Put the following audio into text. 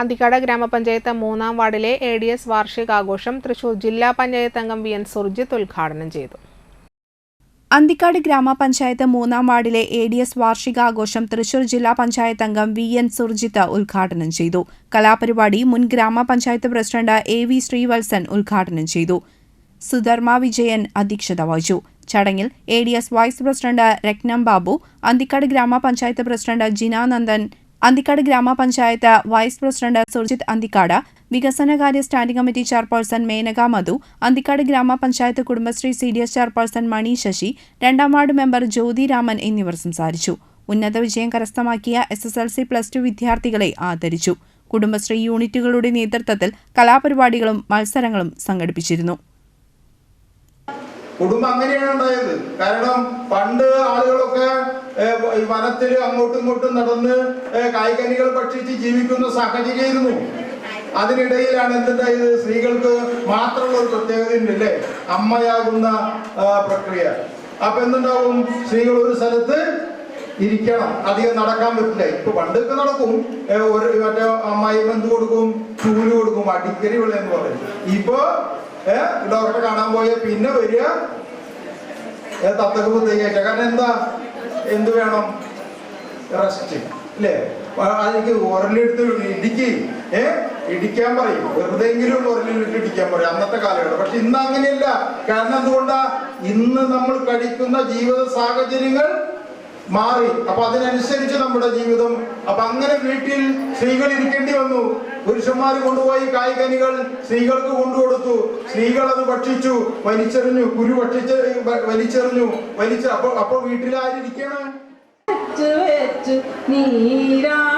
അന്തിക്കാട് ഗ്രാമപഞ്ചായത്ത് മൂന്നാം വാർഡിലെ എ ഡി എസ് വാർഷികാഘോഷം തൃശൂർ ജില്ലാ പഞ്ചായത്ത് അംഗം വി എൻ സുർജിത്ത് ഉദ്ഘാടനം ചെയ്തു. അന്തിക്കാട് ഗ്രാമപഞ്ചായത്ത് മൂന്നാം വാർഡിലെ എ ഡി എസ് വാർഷികാഘോഷം തൃശൂർ ജില്ലാ പഞ്ചായത്ത് അംഗം വി എൻ സുർജിത്ത് ഉദ്ഘാടനം ചെയ്തു. കലാപരിപാടി മുൻ ഗ്രാമപഞ്ചായത്ത് പ്രസിഡന്റ് എ വി ശ്രീവത്സൻ ഉദ്ഘാടനം ചെയ്തു. സുധർമ്മ വിജയൻ അധ്യക്ഷത വഹിച്ചു. ചടങ്ങിൽ A D S vice president Ratnam Babu Anthikad ഗ്രാമപഞ്ചായത്ത് പ്രസിഡന്റ് ജിനാനന്ദൻ അന്തിക്കാട് ഗ്രാമപഞ്ചായത്ത് വൈസ് പ്രസിഡന്റ് സുർജിത് അന്തിക്കാട് വികസനകാര്യ standing committee chairperson Menaka Madhu Anthikad ഗ്രാമപഞ്ചായത്ത് Kudumbashree C D S chairperson Mani Sasi രണ്ടാം വാർഡ് മെമ്പർ ജ്യോതി രാമൻ എന്നിവർ സംസാരിച്ചു. ഉന്നത വിജയം കരസ്ഥമാക്കിയ S S L C plus two വിദ്യാർത്ഥികളെ ആദരിച്ചു. കുടുംബശ്രീ യൂണിറ്റുകളുടെ നേതൃത്വത്തിൽ കലാപരിപാടികളും മത്സരങ്ങളും സംഘടിപ്പിച്ചിരുന്നു. കുടുംബം അങ്ങനെയാണ് ഉണ്ടായത്. കാരണം പണ്ട് ആളുകളൊക്കെ വനത്തിൽ അങ്ങോട്ടും ഇങ്ങോട്ടും നടന്ന് കായ്കനികൾ ഭക്ഷിച്ച് ജീവിക്കുന്ന സാഹചര്യമായിരുന്നു. അതിനിടയിലാണ് എന്തുണ്ടായത്? സ്ത്രീകൾക്ക് മാത്രമുള്ള ഒരു പ്രത്യേകത ഉണ്ടല്ലേ അമ്മയാകുന്ന പ്രക്രിയ. അപ്പൊ എന്തുണ്ടാവും? സ്ത്രീകൾ ഒരു സ്ഥലത്ത് ഇരിക്കണം. അധികം നടക്കാൻ പറ്റില്ല. ഇപ്പൊ പണ്ടൊക്കെ നടക്കും. ഒരു മറ്റേ അമ്മായി എന്ത് കൊടുക്കും? ചൂൽ കൊടുക്കും. അടിക്കരി വിള എന്ന് പറയും. ഇപ്പൊ ഏഹ് ഡോക്ടറെ കാണാൻ പോയ. പിന്നെ വരിക. ഏ, തത്തക്ക് പ്രത്യേകിച്ച കാരണം എന്താ? എന്ത് വേണം? റെസ്റ്റ് അല്ലേ അതെനിക്ക് ഉരലെടുത്ത് ഇടിക്ക്. ഏ? ഇടിക്കാൻ പറയും. വെറുതെങ്കിലും ഉരലിലിട്ട് ഇടിക്കാൻ പറയും. അന്നത്തെ കാലഘട്ടം. പക്ഷെ ഇന്ന് അങ്ങനെയല്ല. കാരണം എന്തുകൊണ്ടാ? ഇന്ന് നമ്മൾ കഴിക്കുന്ന ജീവിത സാഹചര്യങ്ങൾ മാറി. അപ്പൊ അതിനനുസരിച്ച് നമ്മുടെ ജീവിതം. അപ്പൊ അങ്ങനെ വീട്ടിൽ സ്ത്രീകൾ ഇരിക്കേണ്ടി വന്നു. പുരുഷന്മാർ കൊണ്ടുപോയി കായ്കനികൾ സ്ത്രീകൾക്ക് കൊണ്ടുകൊടുത്തു. സ്ത്രീകൾ അത് ഭക്ഷിച്ചു. വലിച്ചെറിഞ്ഞു. കുരു ഭക്ഷിച്ച് വലിച്ചെറിഞ്ഞു. വലിച്ച അപ്പൊ അപ്പൊ വീട്ടിൽ നീരാടും